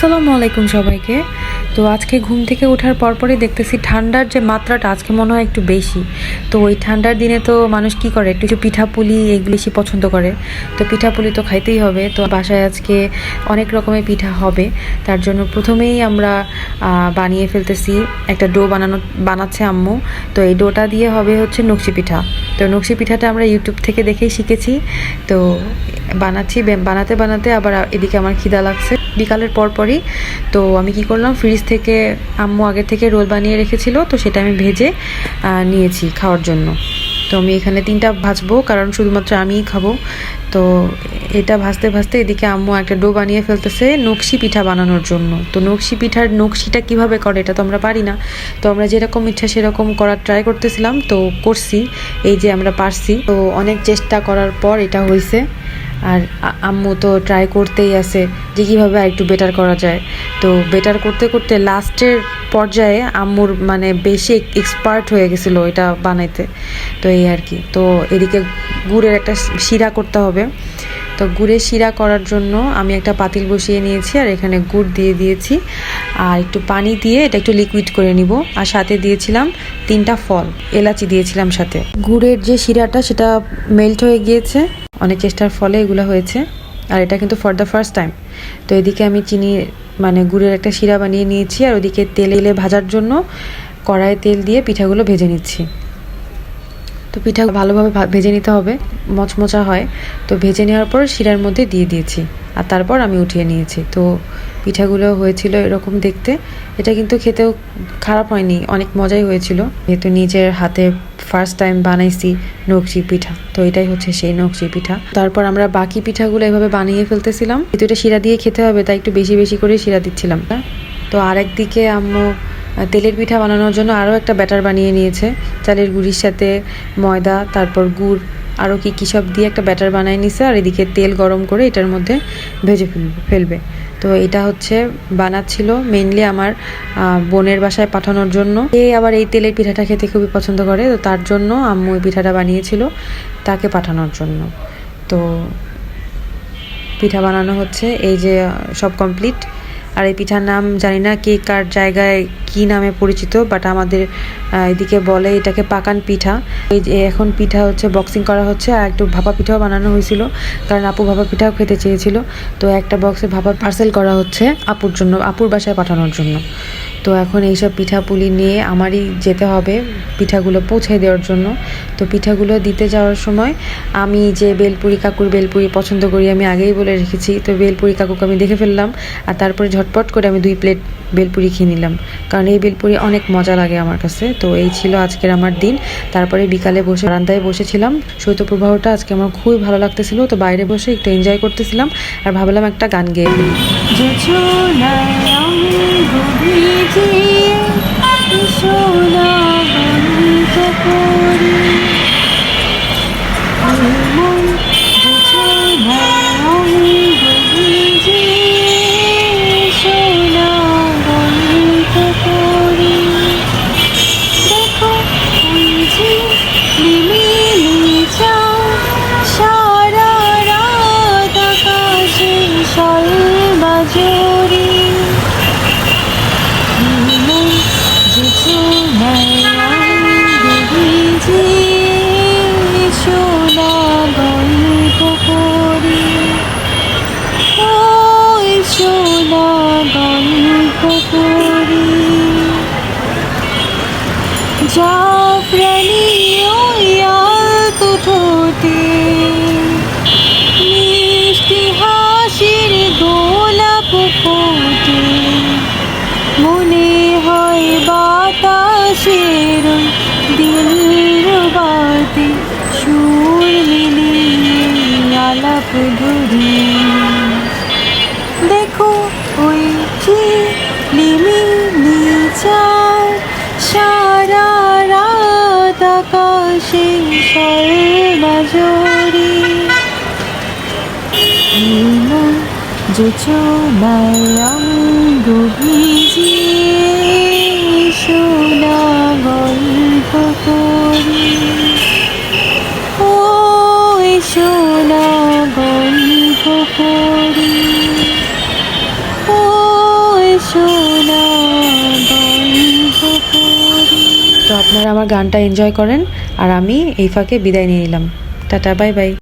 আসসালামু আলাইকুম সবাইকে। তো আজকে ঘুম থেকে ওঠার পরপরই দেখতেছি ঠান্ডার যে মাত্রাটা আজকে মনে হয় একটু বেশি। তো ওই ঠান্ডার দিনে তো মানুষ কি করে? একটু পিঠাপুলি এগুলো বেশি পছন্দ করে। তো পিঠাপুলি তো খাইতেই হবে। তো বাসায় আজকে অনেক রকমের পিঠা হবে। তার জন্য প্রথমেই আমরা বানিয়ে ফেলতেছি একটা ডো বানানো, বানাচ্ছে আম্মু। তো এই ডোটা দিয়ে হবে হচ্ছে নকশি পিঠা। তো নকশি পিঠাটা আমরা ইউটিউব থেকে দেখেই শিখেছি। তো বানাচ্ছি বানাতে বানাতে আবার এদিকে আমার খিদা লাগছে। বিকালের পরপরই তো আমি কি করলাম ফ্রিজ থেকে আম্মু আগের থেকে রোল বানিয়ে রেখেছিল, তো সেটা আমি ভেজে নিয়েছি খাওয়ার জন্য। তো আমি এখানে তিনটা ভাজবো, কারণ শুধুমাত্র আমিই খাব। তো এটা ভাজতে ভাজতে এদিকে আম্মু একটা ডো বানিয়ে ফেলতেছে, নকশি পিঠা বানানোর জন্য। তো নকশি পিঠার নকশিটা কীভাবে করে, এটা তো আমরা পারি না। তো আমরা যেরকম ইচ্ছা সেরকম করার ট্রাই করতেছিলাম, তো করছি। এই যে আমরা পারছি। তো অনেক চেষ্টা করার পর এটা হয়েছে আর আম্মু তো ট্রাই করতেই আছে যে কীভাবে একটু বেটার করা যায়। তো বেটার করতে করতে লাস্টের পর্যায়ে আম্মুর মানে বেশি এক্সপার্ট হয়ে গেছিল এটা বানাইতে। তো এই আর কি। তো এদিকে গুড়ের একটা শিরা করতে হবে। তো গুড়ের শিরা করার জন্য আমি একটা পাতিল বসিয়ে নিয়েছি আর এখানে গুড় দিয়ে দিয়েছি। আর একটু পানি দিয়ে এটা একটু লিকুইড করে নিব। আর সাথে দিয়েছিলাম তিনটা ফল। এলাচি দিয়েছিলাম সাথে। গুড়ের যে শিরাটা সেটা মেল্ট হয়ে গিয়েছে। অনেক চেষ্টার ফলে এগুলো হয়েছে। আর এটা কিন্তু ফর দ্য ফার্স্ট টাইম তো এদিকে আমি চিনি মানে গুড়ের একটা শিরা বানিয়ে নিয়েছি, আর ওদিকে তেলে ভাজার জন্য কড়াই তেল দিয়ে পিঠাগুলো ভেজে নিচ্ছি। তো পিঠা ভালোভাবে ভেজে নিতে হবে, মচমচা হয়। তো ভেজে নেওয়ার পর শিরার মধ্যে দিয়ে দিয়েছি, আর তারপর আমি উঠিয়ে নিয়েছি। তো পিঠাগুলো হয়েছিল এরকম দেখতে। এটা কিন্তু খেতেও খারাপ হয়নি, অনেক মজাই হয়েছিল। যেহেতু নিজের হাতে ফার্স্ট টাইম বানাইছি নকশি পিঠা, তো এটাই হচ্ছে সেই নকশি পিঠা। তারপর আমরা বাকি পিঠাগুলো এভাবে বানিয়ে ফেলতেছিলাম। যেহেতু এটা শিরা দিয়ে খেতে হবে, তাই একটু বেশি বেশি করে শিরা দিচ্ছিলাম। তো আরেক দিকে আম্মু তেলের পিঠা বানানোর জন্য আরও একটা ব্যাটার বানিয়ে নিয়েছে। চালের গুঁড়ির সাথে ময়দা, তারপর গুড়, আরও কি কী সব দিয়ে একটা ব্যাটার বানিয়ে নিছে। আর এদিকে তেল গরম করে এটার মধ্যে ভেজে ফেলবে। তো এটা হচ্ছে বানাচ্ছিল মেনলি আমার বোনের বাসায় পাঠানোর জন্য। এ আবার এই তেলের পিঠাটা খেতে খুবই পছন্দ করে, তো তার জন্য আম্মু এই পিঠাটা বানিয়েছিল তাকে পাঠানোর জন্য। তো পিঠা বানানো হচ্ছে, এই যে সব কমপ্লিট আর এই পিঠার নাম জানি না কে কার জায়গায় কি নামে পরিচিত বাট আমাদের এদিকে বলে এটাকে পাকান পিঠা। এই যে এখন পিঠা হচ্ছে বক্সিং করা হচ্ছে, আর একটু ভাপা পিঠাও বানানো হয়েছিল, কারণ আপু ভাপা পিঠাও খেতে চেয়েছিল। তো একটা বক্সে ভাপা পার্সেল করা হচ্ছে আপুর জন্য, আপুর বাসায় পাঠানোর জন্য। তো এখন এইসব পিঠাপুলি নিয়ে আমারই যেতে হবে পিঠাগুলো পৌঁছে দেওয়ার জন্য। তো পিঠাগুলো দিতে যাওয়ার সময় আমি যে বেলপুরি কাকুর বেলপুরি পছন্দ করি, আমি আগেই বলে রেখেছি। তো বেলপুরি কাকুকে আমি দেখে ফেললাম, আর তারপরে ঝটপট করে আমি দুই প্লেট বেলপুরি খেয়ে নিলাম। কারণ এই বেলপুরি অনেক মজা লাগে আমার কাছে। তো এই ছিল আজকের আমার দিন। তারপরে বিকালে বসে বারান্দায় বসেছিলাম। শৈত্যপ্রবাহটা আজকে আমার খুবই ভালো লাগতেছিল। তো বাইরে বসে একটু এনজয় করতেছিলাম। আর ভাবলাম একটা গান গেয়ে ফেলি। সোনা আকাশে ধরি দেখো ওই যে লিমিলি চায় সারা রাত আকাশে সর্বাজরি যোচনায় অঙ্গ ভিজিয়ে সোনা। তো আপনারা আমার গানটা এনজয় করেন আর আমি এই ফাঁকে বিদায় নিয়ে নিলাম। Tata, bye bye.